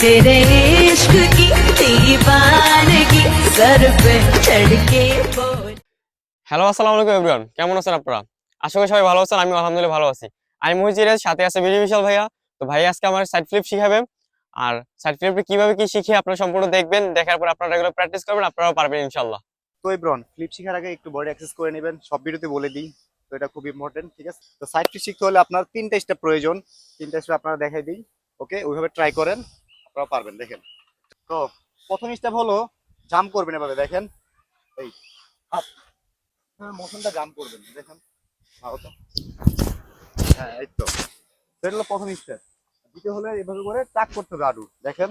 तेरे इश्क की दीवानगी सर पे चढ़ के बोल হ্যালো আসসালামু আলাইকুম এভরিওয়ান কেমন আছেন আপনারা আশা করি সবাই ভালো আছেন আমি আলহামদুলিল্লাহ ভালো আছি আমি মহিজিরের সাথে আছে বিজয় বিশাল ভাইয়া তো ভাই আজকে আমার সাইড ফ্লিপ শিখাবে আর সাইড ফ্লিপে কিভাবে কি শিখে আপনারা সম্পূর্ণ দেখবেন দেখার পর আপনারা এগুলো প্র্যাকটিস করবেন আপনারাও পারবেন ইনশাল্লাহ তো এব্রন ফ্লিপ শেখার আগে একটু বডি অ্যাক্সেস করে নেবেন সব ভিডিওতে বলে দিই তো এটা খুব ইম্পর্টেন্ট ঠিক আছে তো সাইড ফ্লিপ শিখতে হলে আপনার তিনটা স্টেপ প্রয়োজন তিনটা স্টেপ আপনারা দেখাই দিই ওকে ওইভাবে ট্রাই করেন আপনারা পারবেন, দেখেন। তো প্রথম স্টেপ হলো জাম্প করবেন এভাবে, দেখেন। এই, হাত মোশনটা জাম্প করবেন, দেখেন। ভালো তো? হ্যাঁ এই তো। এটা হলো প্রথম স্টেপ দ্বিতীয় হলে এভাবে করে টাক করতে হবে আডু দেখেন।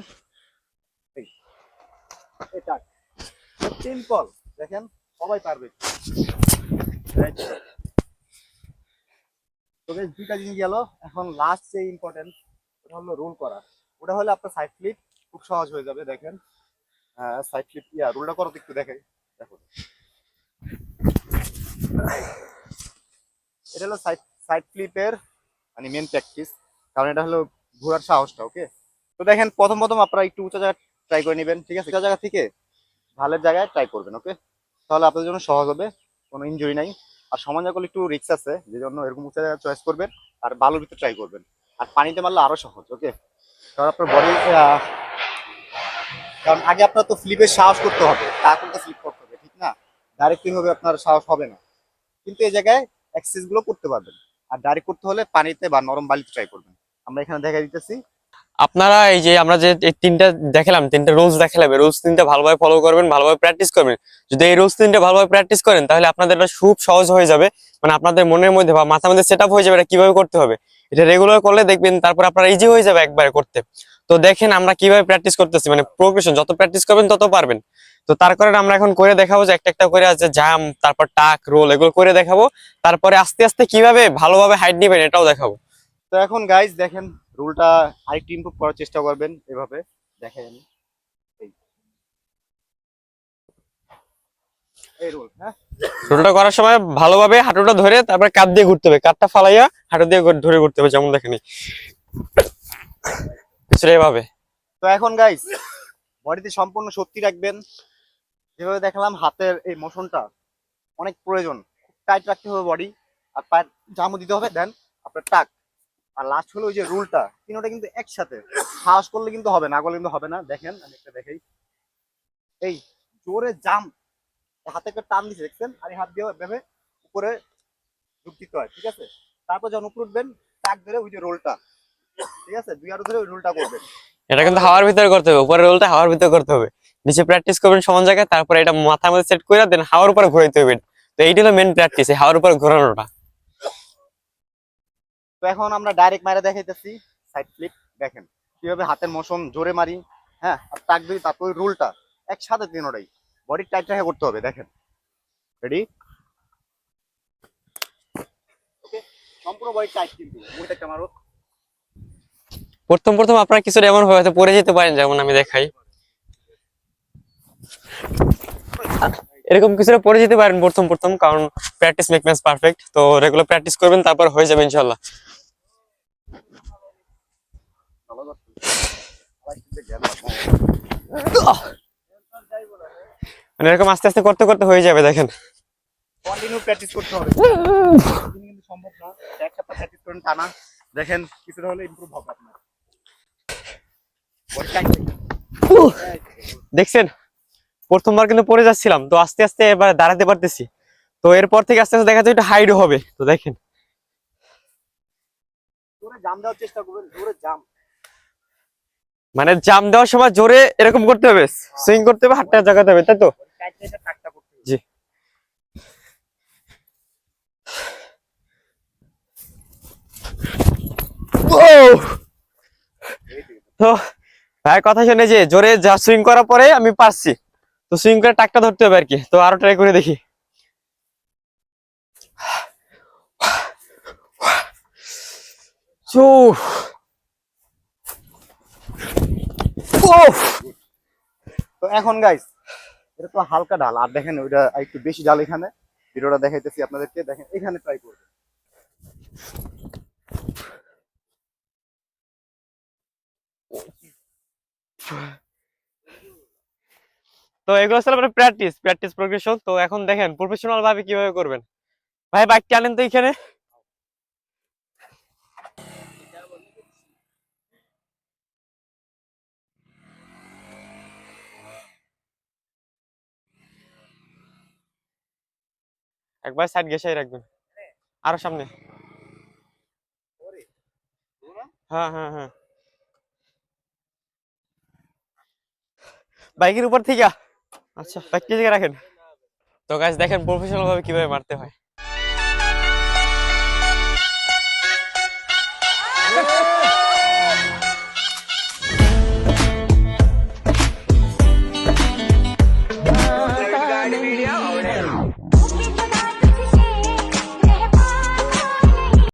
এই টাক সিম্পল দেখেন, সবাই পারবে। তো। দুইটা জিনিস গেল। এখন লাস্ট যে ইম্পর্টেন্ট ওটা হলো রোল করা। ওটা হলে আপনার সাইড ফ্লিপ খুব সহজ হয়ে যাবে, দেখেন। সাইড ফ্লিপ ইয়া রোলটা করো একটু দেখে দেখো। এটা হলো সাইড সাইড ফ্লিপের মানে মেন প্র্যাকটিস কারণ এটা হলো ঘোরার সাহসটা ওকে তো দেখেন, প্রথম প্রথম আপনারা একটু উঁচা জায়গা ট্রাই করে নেবেন, ঠিক আছে? উঁচা জায়গা থেকে ঢালের জায়গায় ট্রাই করবেন ওকে তাহলে আপনাদের জন্য সহজ হবে, কোনো ইনজুরি নাই। আর সমান জায়গা একটু রিক্স আছে, যে জন্য এরকম উঁচা জায়গা চয়েস করবেন, আর বালুর ভিতরে ট্রাই করবেন। আর পানিতে মারলে আরও সহজ ওকে কারণ আপনার বডি কারণ আগে আপনার তো সাহস করতে হবে, তারপর তো ফ্লিপ করতে হবে, ঠিক না? আপনার সাহস হবে না। কিন্তু এই জায়গায় করতে পারবেন। আর ডাইরেক্ট করতে হলে পানিতে বা নরম বালিতে ট্রাই করবেন। আমরা এখানে দেখা দিতেছি। আপনারা এই যে আমরা যে তিনটা দেখালাম, তিনটা রুলস দেখালাম রুলস তিনটা ভালোভাবে ফলো করবেন, ভালোভাবে প্র্যাকটিস করবেন। যদি এই রুলস তিনটা ভালোভাবে প্র্যাকটিস করেন, তাহলে আপনাদের খুব সহজ হয়ে যাবে। মানে আপনাদের মনের মধ্যে বা মাথার মধ্যে সেট হয়ে যাবে এটা কীভাবে করতে হবে। এটা রেগুলার করলে দেখবেন তারপর আপনারা ইজি হয়ে যাবে একবারে করতে। তো দেখেন আমরা কীভাবে প্র্যাকটিস করতেছি মানে প্রোগ্রেশন যত প্র্যাকটিস করবেন তত পারবেন। তো তার কারণে আমরা এখন করে দেখাবো যে একটা একটা করে আছে জাম তারপর টাক রোল এগুলো করে দেখাবো। তারপরে আস্তে আস্তে কীভাবে ভালোভাবে হাইট নেবেন এটাও দেখাবো। তো এখন গাইজ দেখেন রুলটা আরেকটু ইমপ্রুভ করার চেষ্টা করবেন এভাবে। দেখেন এই রুল হ্যাঁ? রোলটা করার সময় ভালোভাবে হাঁটুটা ধরে তারপরে কাঁধ দিয়ে ঘুরতে হবে। কাঁধটা ফালাইয়া হাঁটু দিয়ে ধরে ঘুরতে হবে, যেমন দেখেনি এভাবে। তো এখন গাইজ বডিতে সম্পূর্ণ শক্তি রাখবেন। যেভাবে দেখালাম হাতের এই মোশনটা অনেক প্রয়োজন। টাইট রাখতে হবে বডি আর পায়ের জামও দিতে হবে। দেন আপনার টাক। আর লাস্ট হলো ওই যে রুলটা, তিনটা কিন্তু একসাথে। সাহস করলে কিন্তু হবে না করলে কিন্তু হবে না। দেখেন, আমি একটা দেখাই। এই, জোরে জাম হাতে একটা টান দিচ্ছে দেখছেন? আর এই হাত দিয়ে ভেবে উপরে ঢুক দিতে হয় ঠিক আছে? তারপর যখন উপরে উঠবেন টাক ধরে ওই যে রোলটা ঠিক আছে? দুই হাত ধরে ওই রোলটা করবেন। এটা কিন্তু হাওয়ার ভিতরে করতে হবে উপরের রোলটা হাওয়ার ভিতরে করতে হবে। নিচে প্র্যাকটিস করবেন সমান জায়গায় তারপরে এটা মাথার মধ্যে সেট করে দেন হাওয়ার উপরে ঘুরাইতে হবে তো এইটা হলো মেন প্র্যাকটিস এই হাওয়ার উপরে ঘোরানোটা। তো এখন আমরা ডাইরেক্ট মারে দেখাইতেছি সাইড ফ্লিপ দেখেন। কীভাবে হাতের মোশন জোরে মারি হ্যাঁ? আর তাক দিই তারপর ওই রুলটা একসাথে তিনোটাই। বডি টাইট রেখে করতে হবে দেখেন। রেডি ওকে সম্পূর্ণ বডি টাইট কিন্তু মুখটা মারো প্রথম প্রথম আপনারা কিছুটা এমন হয়তো পড়ে যেতে পারেন যেমন আমি দেখাই। এরকম কিছুটা পড়ে যেতে পারেন প্রথম প্রথম কারণ প্র্যাকটিস মেক ম্যাচ পারফেক্ট তো রেগুলার প্র্যাকটিস করবেন তারপর হয়ে যাবে ইনশাল্লাহ ভালো করতে আবার একটু জ্ঞান মানে এরকম আস্তে আস্তে করতে করতে হয়ে যাবে দেখেন। কন্টিনিউ প্র্যাকটিস করতে হবে। কিন্তু সম্ভব না। এক সপ্তাহ প্র্যাকটিস করেন টানা দেখেন কিছুটা হলে ইমপ্রুভ হবে আপনার। দেখছেন? প্রথমবার কিন্তু পড়ে যাচ্ছিলাম তো আস্তে আস্তে এবার দাঁড়াতে পারতেছি। তো এরপর থেকে আস্তে আস্তে দেখা যায় একটু হাইড হবে তো দেখেন। জোরে জাম দেওয়ার চেষ্টা করবেন জোরে জাম মানে জাম দেওয়ার সময় জোরে এরকম করতে হবে সুইং করতে হবে হাতটা জাগাতে হবে তাই তো? টাইট রেখে করতে জি। তো ভাই কথা শুনে যে জোরে যা সুইং করার পরে আমি পারছি। তো সুইং করে টাকটা ধরতে হবে আর কি তো আরও ট্রাই করে দেখি। তো এখন গাইস এটা তো হালকা ডাল, আর দেখেন ওইটা একটু বেশি ডাল এখানে। ভিডিওটা দেখাইতেছি আপনাদেরকে, দেখেন, এখানে ট্রাই করবেন। তো এগুলো হচ্ছে মানে প্র্যাকটিস প্র্যাকটিস প্রোগ্রেশন তো এখন দেখেন প্রফেশনাল ভাবে কীভাবে করবেন? ভাই বাইক টানেন তো এখানে। একবার সাইড ঘেসাই রাখবেন। আরও সামনে। হ্যাঁ হ্যাঁ হ্যাঁ। বাইকের উপর থেকে আচ্ছা বাইক জায়গায় রাখেন? তো গাছ দেখেন প্রফেশনাল ভাবে কীভাবে মারতে হয়।